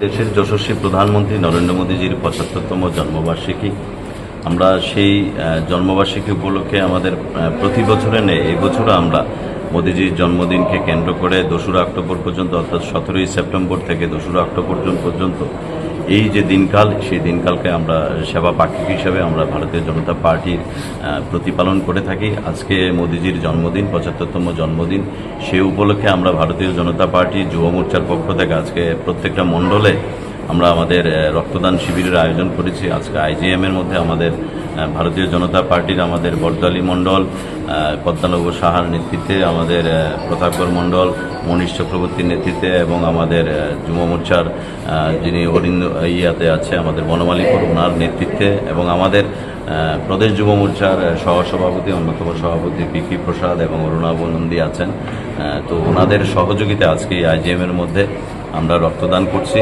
দেশের যশস্বী প্রধানমন্ত্রী নরেন্দ্র মোদীজির পঁচাত্তরতম জন্মবার্ষিকী। আমরা সেই জন্মবার্ষিকী উপলক্ষে আমাদের প্রতি বছরে নেই এই বছরও আমরা মোদীজির জন্মদিনকে কেন্দ্র করে দোসরা অক্টোবর পর্যন্ত, অর্থাৎ সতেরোই সেপ্টেম্বর থেকে দোসরা অক্টোবর পর্যন্ত এই যে দিনকাল, সেই দিনকালকে আমরা সেবা পাক্ষিক হিসেবে আমরা ভারতীয় জনতা পার্টির প্রতিপালন করে থাকি। আজকে মোদীজির জন্মদিন, পঁচাত্তরতম জন্মদিন। সেই উপলক্ষে আমরা ভারতীয় জনতা পার্টি যুব মোর্চার পক্ষ থেকে আজকে প্রত্যেকটা মণ্ডলে আমরা আমাদের রক্তদান শিবিরের আয়োজন করেছি। আজকে আইজিএম এর মধ্যে আমাদের ভারতীয় জনতা পার্টির আমাদের বরদালি মণ্ডল পদ্মানব সাহার নেতৃত্বে আমাদের প্রতাপগড় মণ্ডল, মনীষ চক্রবর্তীর নেতৃত্বে এবং আমাদের যুব মোর্চার যিনি অরিন্দ ইয়াতে আছে, আমাদের বনমালীপুর, ওনার নেতৃত্বে এবং আমাদের প্রদেশ যুব মোর্চার সহসভাপতি, অন্যতম সভাপতি পিকি প্রসাদ এবং অরুণাভ নন্দী আছেন তো ওনাদের সহযোগিতা আজকে এই আইজিএম এর মধ্যে আমরা রক্তদান করছি।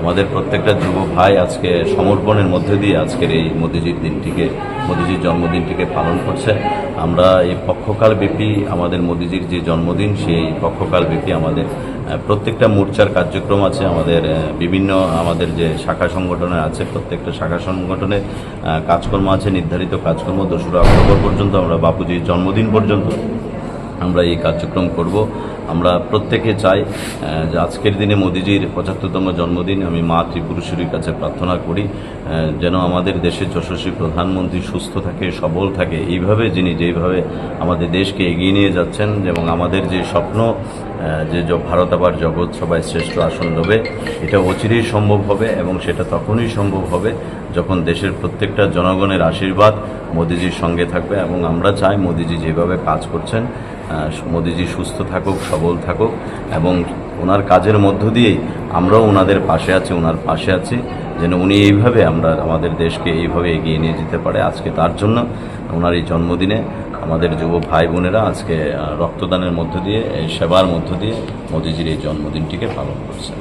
আমাদের প্রত্যেকটা যুব ভাই আজকে সমর্পণের মধ্যে দিয়ে আজকের এই মোদিজির দিনটিকে মোদিজির জন্মদিনটিকে পালন করছে। আমরা এই পক্ষকাল ব্যাপী আমাদের মোদিজির যে জন্মদিন সেই পক্ষকাল ব্যাপী আমাদের প্রত্যেকটা মোর্চার কার্যক্রম আছে। আমাদের বিভিন্ন আমাদের যে শাখা সংগঠনে আছে প্রত্যেকটা শাখা সংগঠনে আহ, কাজকর্ম আছে নির্ধারিত কাজকর্ম। দোসরা অক্টোবর পর্যন্ত আমরা বাপুজির জন্মদিন পর্যন্ত আমরা এই কার্যক্রম করব। আমরা প্রত্যেকে চাই যে আজকের দিনে মোদিজির পঁচাত্তরতম জন্মদিন, আমি মা ত্রিপুরেশ্বরীর কাছে প্রার্থনা করি যেন আমাদের দেশের যশস্বী প্রধানমন্ত্রী সুস্থ থাকে, সবল থাকে। এইভাবে যিনি যেইভাবে আমাদের দেশকে এগিয়ে নিয়ে যাচ্ছেন এবং আমাদের যে স্বপ্ন যে ভারত আবার জগৎ সবাই শ্রেষ্ঠ আসন নেবে এটা অচিরেই সম্ভব হবে এবং সেটা তখনই সম্ভব হবে যখন দেশের প্রত্যেকটা জনগণের আশীর্বাদ মোদিজির সঙ্গে থাকবে এবং আমরা চাই মোদিজি যেভাবে কাজ করছেন মোদিজি সুস্থ থাকুক, সবল থাকুক এবং ওনার কাজের মধ্য দিয়েই আমরাও ওনাদের পাশে আছি, ওনার পাশে আছি, যেন উনি এইভাবে আমরা আমাদের দেশকে এইভাবে এগিয়ে নিয়ে যেতে পারে আজকে তার জন্য। ওনার এই জন্মদিনে আমাদের যুব ভাই বোনেরা আজকে রক্তদানের মধ্য দিয়ে সেবার মধ্য দিয়ে মোদিজির এই জন্মদিনটিকে পালন করছে